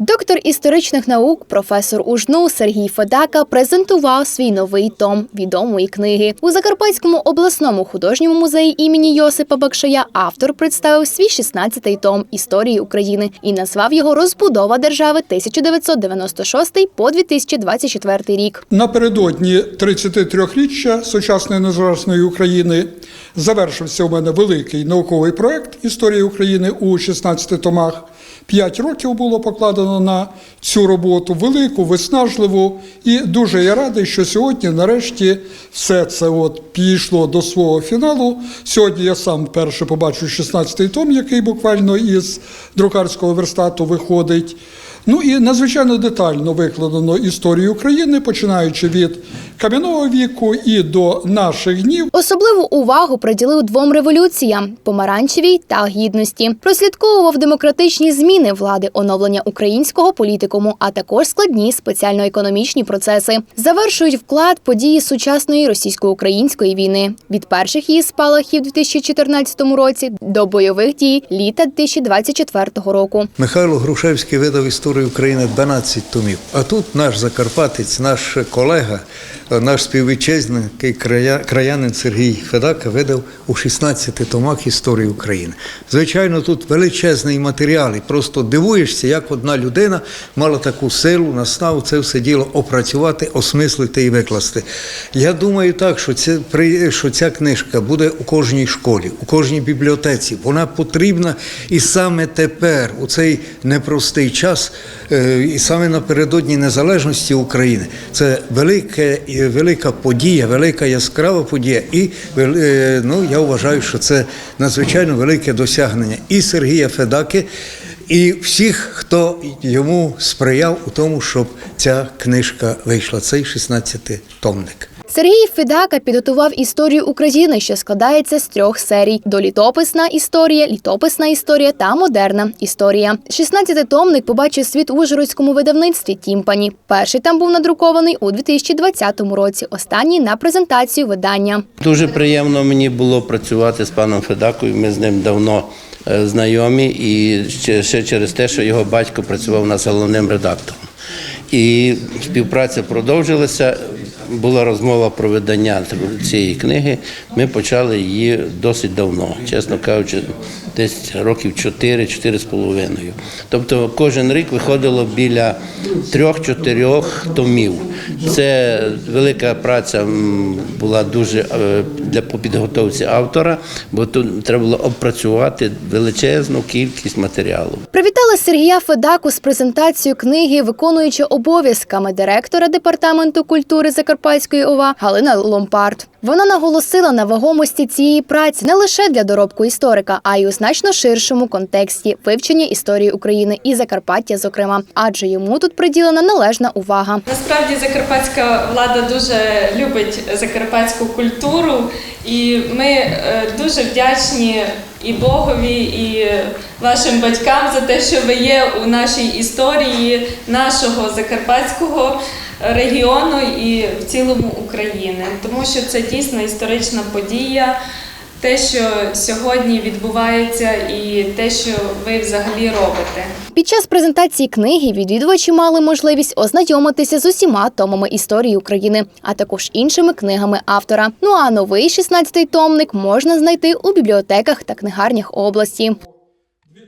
Доктор історичних наук, професор УЖНУ Сергій Федака презентував свій новий том відомої книги. У Закарпатському обласному художньому музеї імені Йосипа Бакшая автор представив свій 16-й том історії України і назвав його Розбудова держави 1996 по 2024 рік. Напередодні 33-річчя сучасної незалежної України завершився у мене великий науковий проект Історія України у 16 томах. П'ять років було покладено на цю роботу, велику, виснажливу. І дуже я радий, що сьогодні, нарешті, все це от підійшло до свого фіналу. Сьогодні я сам вперше побачу 16-й том, який буквально із друкарського верстату виходить. Ну і надзвичайно детально викладено історію України, починаючи від кам'яного віку і до наших днів. Особливу увагу приділив двом революціям помаранчевій та гідності. Прослідковував демократичні зміни влади оновлення українського політикуму, а також складні спеціально-економічні процеси. Завершують вклад події сучасної російсько-української війни від перших її спалахів у 2014 році до бойових дій літа 2024 року. Михайло Грушевський видав історію України 12 томів. А тут наш закарпатець, наш колега, наш співвітчизник, краянин Сергій Федака видав у 16 томах історії України. Звичайно, тут величезний матеріал, і просто дивуєшся, як одна людина мала таку силу, наснаву це все діло опрацювати, осмислити і викласти. Я думаю так, що, це, що ця книжка буде у кожній школі, у кожній бібліотеці. Вона потрібна і саме тепер, у цей непростий час, е, і саме напередодні незалежності України. Це велике, велика подія, велика яскрава подія. І е, ну, я вважаю, що це надзвичайно велике досягнення і Сергія Федаки, і всіх, хто йому сприяв у тому, щоб ця книжка вийшла. Цей 16-томник. Сергій Федака підготував історію України, що складається з трьох серій: долітописна історія, літописна історія та модерна історія. 16-томник побачив світ у Ужгородському видавництві Тімпані. Перший там був надрукований у 2020 році. Останній на презентацію видання. Дуже приємно мені було працювати з паном Федакою. Ми з ним давно е, знайомі, і ще, ще через те, що його батько працював у нас головним редактором. І співпраця продовжилася. Була розмова про видання цієї книги. Ми почали її досить давно, чесно кажучи, десь років 4-4 з половиною. Тобто кожен рік виходило біля трьох-чотирьох томів. Це велика праця була дуже е, для підготовці автора, бо тут треба було опрацювати величезну кількість матеріалу. Привітала Сергія Федаку з презентацією книги, виконуючи обов'язками директора департаменту культури Закарпатської ОВА Галина Ломпард. Вона наголосила на вагомості цієї праці не лише для доробку історика, а й у значно ширшому контексті вивчення історії України і Закарпаття, зокрема, адже йому тут приділена належна увага. Насправді закарпатська влада дуже любить закарпатську культуру, і ми е, дуже вдячні і Богові, і вашим батькам за те, що ви є у нашій історії нашого закарпатського регіону і в цілому України, тому що це дійсно історична подія. Те, що сьогодні відбувається, і те, що ви взагалі робите. Під час презентації книги відвідувачі мали можливість ознайомитися з усіма томами історії України, а також іншими книгами автора. Ну а новий 16-й томник можна знайти у бібліотеках та книгарнях області.